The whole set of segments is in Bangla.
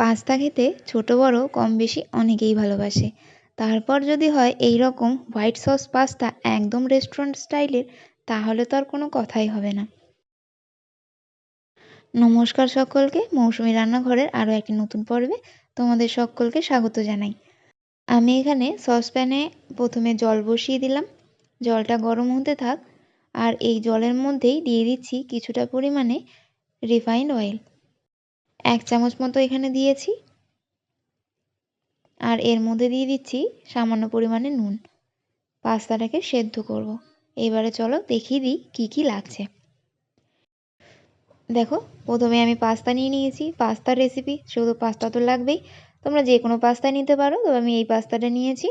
পাস্তা খেতে ছোট বড় কম বেশি অনেকেই ভালোবাসে। তারপর যদি হয় এই রকম হোয়াইট সস পাস্তা একদম রেস্টুরেন্ট স্টাইলের, তাহলে তো আর কোনো কথাই হবে না। নমস্কার সকলকে, মৌসুমি রান্নাঘরের আরও একটি নতুন পর্বে তোমাদের সকলকে স্বাগত জানাই। আমি এখানে সসপ্যানে প্রথমে জল বসিয়ে দিলাম। জলটা গরম হতে থাক, আর এই জলের মধ্যেই দিয়ে দিচ্ছি কিছুটা পরিমাণে রিফাইন্ড অয়েল। এক চামচ মতো এখানে দিয়েছি। আর এর মধ্যে দিয়ে দিচ্ছি সামান্য পরিমাণে নুন। পাস্তাটাকে সেদ্ধ করব। এবারে চলো দেখিয়ে দিই কী কী লাগছে। দেখো, প্রথমে আমি পাস্তা নিয়ে নিয়েছি, পাস্তার রেসিপি শুধু পাস্তা তো লাগবেই। তোমরা যে কোনো পাস্তা নিতে পারো, তবে আমি এই পাস্তাটা নিয়েছি।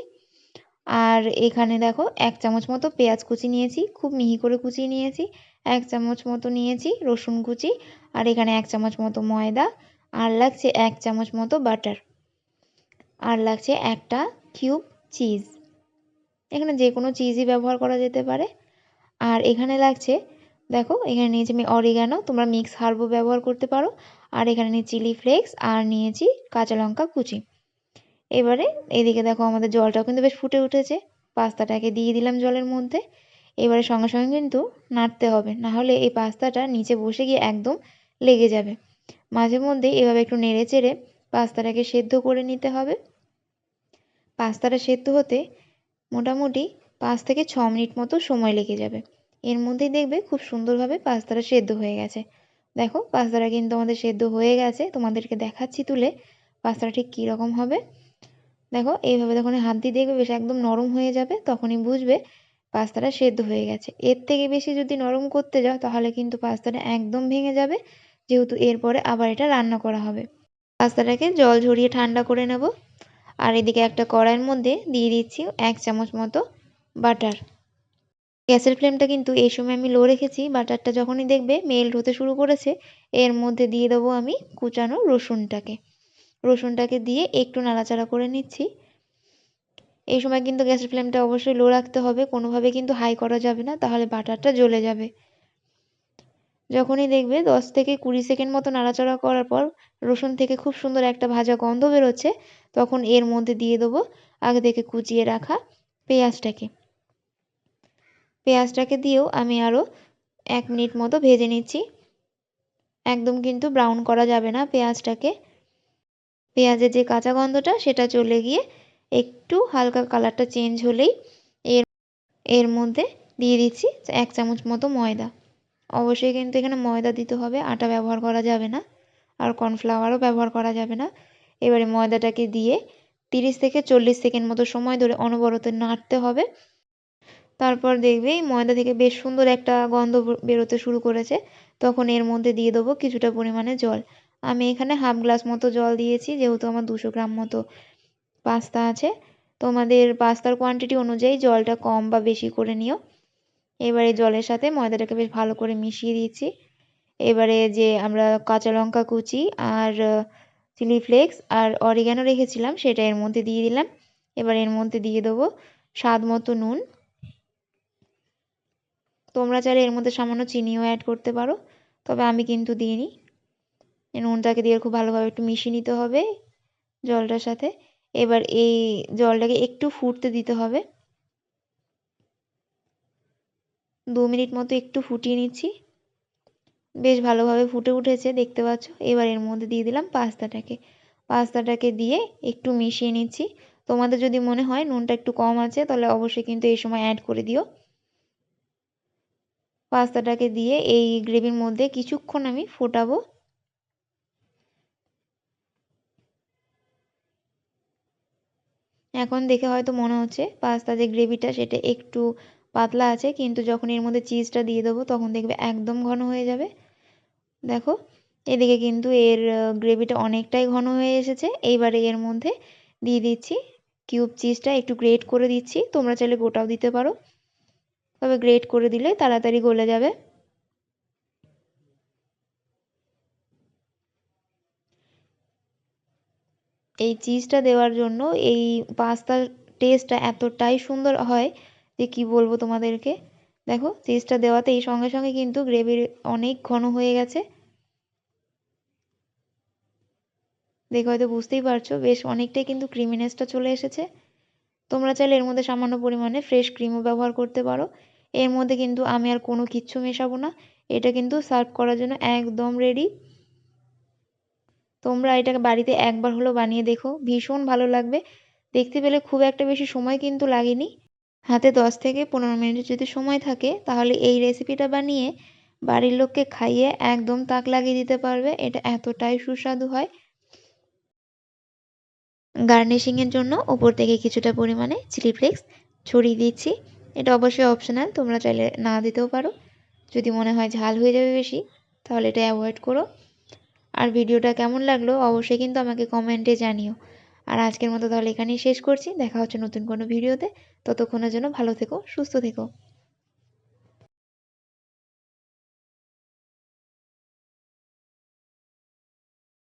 আর এখানে দেখো, এক চামচ মতো পেঁয়াজ কুচি নিয়েছি, খুব মিহি করে কুচিয়ে নিয়েছি। এক চামচ মতো নিয়েছি রসুন কুচি আর এখানে এক চামচ মতো ময়দা আর লাগছে এক চামচ মতো বাটার আর লাগছে একটা কিউব চিজ। এখানে যে কোনো চিজই ব্যবহার করা যেতে পারে। আর এখানে লাগছে, দেখো, এখানে নিয়েছি আমি অরিগানো, তোমরা মিক্স হার্বও ব্যবহার করতে পারো। আর এখানে নিয়ে চিলি ফ্লেক্স আর নিয়েছি কাঁচা লঙ্কা কুচি। এবারে এদিকে দেখো আমাদের জলটাও কিন্তু বেশ ফুটে উঠেছে। পাস্তাটাকে দিয়ে দিলাম জলের মধ্যে। এবারে সঙ্গে সঙ্গে কিন্তু নাড়তে হবে। না হলে এই পাস্তাটা নিচে বসে গিয়ে একদম লেগে যাবে। মাঝে মধ্যে এভাবে একটু নেড়ে চেড়ে পাস্তাটাকে সেদ্ধ করে নিতে হবে। পাস্তাটা সেদ্ধ হতে মোটামুটি পাঁচ থেকে ছ মিনিট মতো সময় লেগে যাবে। এর মধ্যেই দেখবে খুব সুন্দরভাবে পাস্তাটা সেদ্ধ হয়ে গেছে। দেখো, পাস্তাটা কিন্তু আমাদের সেদ্ধ হয়ে গেছে। তোমাদেরকে দেখাচ্ছি তুলে পাস্তাটা ঠিক কীরকম হবে। দেখো, এইভাবে যখন হাত দিয়ে দেখবে বেশ একদম নরম হয়ে যাবে, তখনই বুঝবে পাস্তাটা সেদ্ধ হয়ে গেছে। এর থেকে বেশি যদি নরম করতে যাও, তাহলে কিন্তু পাস্তাটা একদম ভেঙে যাবে। যেহেতু এরপরে আবার এটা রান্না করা হবে। পাস্তাটাকে জল ঝরিয়ে ঠান্ডা করে নেব। আর এদিকে একটা কড়াইয়ের মধ্যে দিয়ে দিচ্ছি এক চামচ মতো বাটার। গ্যাসের ফ্লেমটা কিন্তু এই সময় আমি লো রেখেছি। বাটারটা যখনই দেখবে মেল্ট হতে শুরু করেছে, এর মধ্যে দিয়ে দেবো আমি কুচানো রসুনটাকে। রসুনটাকে দিয়ে একটু নাড়াচাড়া করে নিচ্ছি। এই সময় কিন্তু গ্যাসের ফ্লেমটা অবশ্যই লো রাখতে হবে, কোনোভাবে কিন্তু হাই করা যাবে না, তাহলে বাটারটা জ্বলে যাবে। যখনই দেখবে দশ থেকে কুড়ি সেকেন্ড মতো নাড়াচাড়া করার পর রসুন থেকে খুব সুন্দর একটা ভাজা গন্ধ বেরোচ্ছে, তখন এর মধ্যে দিয়ে দেবো আগে থেকে কুচিয়ে রাখা পেঁয়াজটাকে। পেঁয়াজটাকে দিয়েও আমি আরও এক মিনিট মতো ভেজে নিচ্ছি। একদম কিন্তু ব্রাউন করা যাবে না পেঁয়াজটাকে। পেঁয়াজের যে কাঁচা গন্ধটা সেটা চলে গিয়ে একটু হালকা কালারটা চেঞ্জ হলেই এর এর মধ্যে দিয়ে দিচ্ছি এক চামচ মতো ময়দা। অবশ্যই কিন্তু এখানে ময়দা দিতে হবে, আটা ব্যবহার করা যাবে না আর কর্নফ্লাওয়ারও ব্যবহার করা যাবে না। এবারে ময়দাটাকে দিয়ে তিরিশ থেকে চল্লিশ সেকেন্ড মতো সময় ধরে অনবরত নাড়তে হবে। তারপর দেখবে ময়দা থেকে বেশ সুন্দর একটা গন্ধ বেরোতে শুরু করেছে। তখন এর মধ্যে দিয়ে দেবো কিছুটা পরিমাণে জল। আমি এখানে হাফ গ্লাস মতো জল দিয়েছি, যেহেতু আমার দুশো গ্রাম মতো পাস্তা আছে। তোমাদের পাস্তার কোয়ান্টিটি অনুযায়ী জলটা কম বা বেশি করে নিও। এবারে জলের সাথে ময়দাটাকে বেশ ভালো করে মিশিয়ে দিচ্ছি। এবারে যে আমরা কাঁচা লঙ্কা কুচি আর চিলি ফ্লেক্স আর অরিগ্যানো রেখেছিলাম, সেটা এর মধ্যে দিয়ে দিলাম। এবার এর মধ্যে দিয়ে দেবো স্বাদ মতো নুন। তোমরা চাইলে এর মধ্যে সামান্য চিনিও অ্যাড করতে পারো, তবে আমি কিন্তু দিইনি। নুনটাকে দিয়ে খুব ভালোভাবে একটু মিশিয়ে নিতে হবে জলটার সাথে। এবার এই জলটাকে একটু ফুটতে দিতে হবে। দু মিনিট মতো একটু ফুটিয়ে নিচ্ছি। বেশ ভালোভাবে ফুটে উঠেছে, দেখতে পাচ্ছ? এবার এর মধ্যে দিয়ে দিলাম পাস্তাটাকে। পাস্তাটাকে দিয়ে একটু মিশিয়ে নিচ্ছি। তোমাদের যদি মনে হয় নুনটা একটু কম আছে, তাহলে অবশ্যই কিন্তু এই সময় অ্যাড করে দিও। পাস্তাটাকে দিয়ে এই গ্রেভির মধ্যে কিছুক্ষণ আমি ফোটাবো। এখন দেখে হয়তো মনে হচ্ছে পাস্তা যে গ্রেভিটা সেটা একটু পাতলা আছে, কিন্তু যখন এর মধ্যে চিজটা দিয়ে দেবো তখন দেখবে একদম ঘন হয়ে যাবে। দেখো, এদিকে কিন্তু এর গ্রেভিটা অনেকটাই ঘন হয়ে এসেছে। এইবারে এর মধ্যে দিয়ে দিচ্ছি কিউব চিজটা একটু গ্রেট করে দিচ্ছি। তোমরা চাইলে গোটাও দিতে পারো। তবে গ্রেট করে দিলে তাড়াতাড়ি গলে যাবে। এই চিজটা দেওয়ার জন্য এই পাস্তার টেস্টটা এতটাই সুন্দর হয় যে কি বলব তোমাদেরকে? দেখো চিজটা দেওয়াতে এই সঙ্গে সঙ্গে কিন্তু গ্রেভি অনেক ঘন হয়ে গেছে। দেখে হয়তো বুঝতেই পারছ, বেশ অনেকটাই কিন্তু ক্রিমিনেসটা চলে এসেছে। তোমরা চাইলে এর মধ্যে সামান্য পরিমাণে ফ্রেশ ক্রিমও ব্যবহার করতে পারো। এর মধ্যে কিন্তু আমি আর কোনো কিচ্ছু মেশাবো না। এটা কিন্তু সার্ভ করার জন্য একদম রেডি তোমরা এটাকে বাড়িতে একবার হলো বানিয়ে দেখো। ভীষণ ভালো লাগবে। দেখতে পেলে খুব একটা বেশি সময় কিন্তু লাগেনি। হাতে দশ থেকে পনেরো মিনিট যদি সময় থাকে, তাহলে এই রেসিপিটা বানিয়ে বাড়ির লোককে খাইয়ে একদম তাক লাগিয়ে দিতে পারবে। এটা এতটাই সুস্বাদু হয়। গার্নিশিংয়ের জন্য ওপর থেকে কিছুটা পরিমাণে চিলি ফ্লেক্স ছড়িয়ে দিচ্ছি। এটা অবশ্যই অপশনাল তোমরা চাইলে না দিতেও পারো। যদি মনে হয় ঝাল হয়ে যাবে বেশি, তাহলে এটা অ্যাভয়েড করো। আর ভিডিওটা কেমন লাগল অবশ্যই কিন্তু আমাকে কমেন্টে জানিও। আর আজকের মতো তাহলে এখানেই শেষ করছি। দেখা হচ্ছে নতুন কোনো ভিডিওতে। ততক্ষণের জন্য ভালো থেকো, সুস্থ থেকো।